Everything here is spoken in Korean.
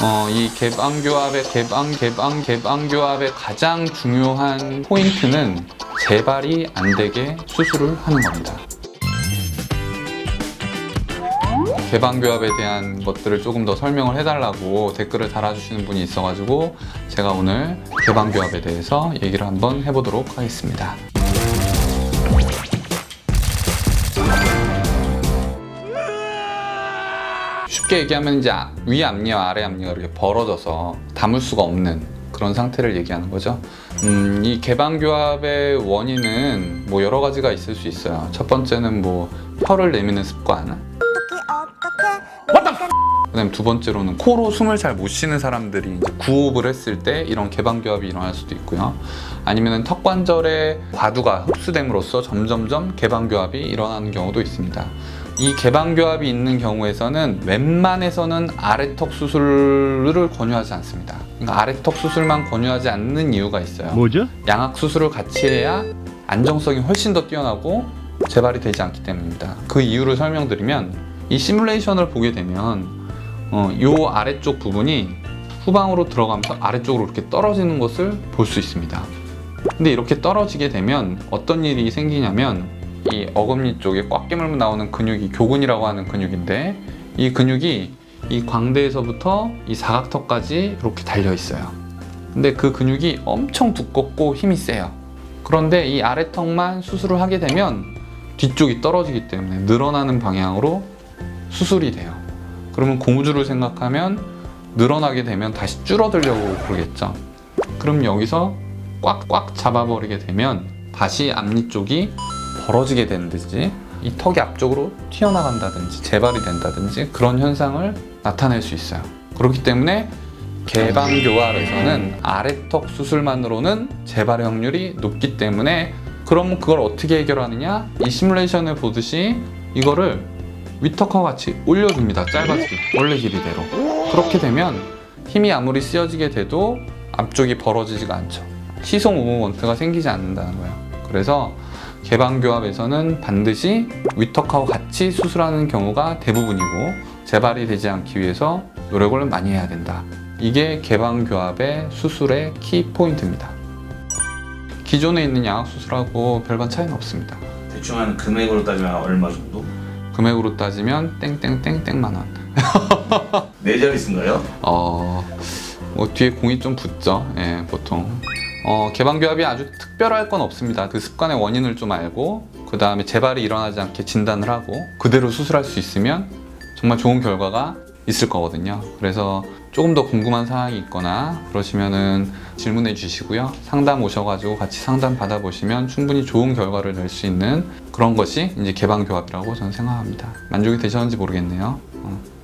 어, 이 개방교합의 개방 개방 개방교합의 가장 중요한 포인트는 재발이 안 되게 수술을 하는 겁니다. 개방교합에 대한 것들을 조금 더 설명을 해달라고 댓글을 달아주시는 분이 있어가지고 제가 오늘 개방교합에 대해서 얘기를 한번 해보도록 하겠습니다. 쉽게 얘기하면 이제 아- 위 앞니와 아래 앞니가 이렇게 벌어져서 담을 수가 없는 그런 상태를 얘기하는 거죠. 음, 이 개방교합의 원인은 뭐 여러 가지가 있을 수 있어요. 첫 번째는 뭐 혀를 내미는 습관. 그다음 두 번째로는 코로 숨을 잘 못 쉬는 사람들이 이제 구호흡을 했을 때 이런 개방교합이 일어날 수도 있고요. 아니면은 턱관절의 과두가 흡수됨으로써 점점점 개방교합이 일어나는 경우도 있습니다. 이 개방교합이 있는 경우에서는 웬만해서는 아래턱 수술을 권유하지 않습니다. 그러니까 아래턱 수술만 권유하지 않는 이유가 있어요. 뭐죠? 양악 수술을 같이 해야 안정성이 훨씬 더 뛰어나고 재발이 되지 않기 때문입니다. 그 이유를 설명드리면 이 시뮬레이션을 보게 되면 어, 요 아래쪽 부분이 후방으로 들어가면서 아래쪽으로 이렇게 떨어지는 것을 볼 수 있습니다. 근데 이렇게 떨어지게 되면 어떤 일이 생기냐면 이 어금니 쪽에 꽉 깨물고 나오는 근육이 교근이라고 하는 근육인데 이 근육이 이 광대에서부터 이 사각턱까지 이렇게 달려 있어요. 근데 그 근육이 엄청 두껍고 힘이 세요. 그런데 이 아래턱만 수술을 하게 되면 뒤쪽이 떨어지기 때문에 늘어나는 방향으로 수술이 돼요. 그러면 고무줄을 생각하면 늘어나게 되면 다시 줄어들려고 그러겠죠. 그럼 여기서 꽉꽉 잡아버리게 되면 다시 앞니 쪽이 벌어지게 되는지 이 턱이 앞쪽으로 튀어나간다든지 재발이 된다든지 그런 현상을 나타낼 수 있어요. 그렇기 때문에 개방교합에서는 아래턱 수술만으로는 재발 확률이 높기 때문에 그럼 그걸 어떻게 해결하느냐? 이 시뮬레이션을 보듯이 이거를 위턱과 같이 올려줍니다. 짧아지게 원래 길이대로. 그렇게 되면 힘이 아무리 쓰여지게 돼도 앞쪽이 벌어지지가 않죠. 시속 무브먼트가 생기지 않는다는 거예요. 그래서 개방교합에서는 반드시 위턱하고 같이 수술하는 경우가 대부분이고 재발이 되지 않기 위해서 노력을 많이 해야 된다. 이게 개방교합의 수술의 키 포인트입니다. 기존에 있는 양악 수술하고 별반 차이는 없습니다. 대충 한 금액으로 따지면 얼마 정도? 금액으로 따지면 땡땡땡땡만 원. 네 자릿수인가요? 어, 뭐 뒤에 공이 좀 붙죠. 예, 보통. 어, 개방교합이 아주 특별할 건 없습니다. 그 습관의 원인을 좀 알고, 그 다음에 재발이 일어나지 않게 진단을 하고, 그대로 수술할 수 있으면 정말 좋은 결과가 있을 거거든요. 그래서 조금 더 궁금한 사항이 있거나 그러시면은 질문해 주시고요. 상담 오셔가지고 같이 상담 받아보시면 충분히 좋은 결과를 낼 수 있는 그런 것이 이제 개방교합이라고 저는 생각합니다. 만족이 되셨는지 모르겠네요. 어.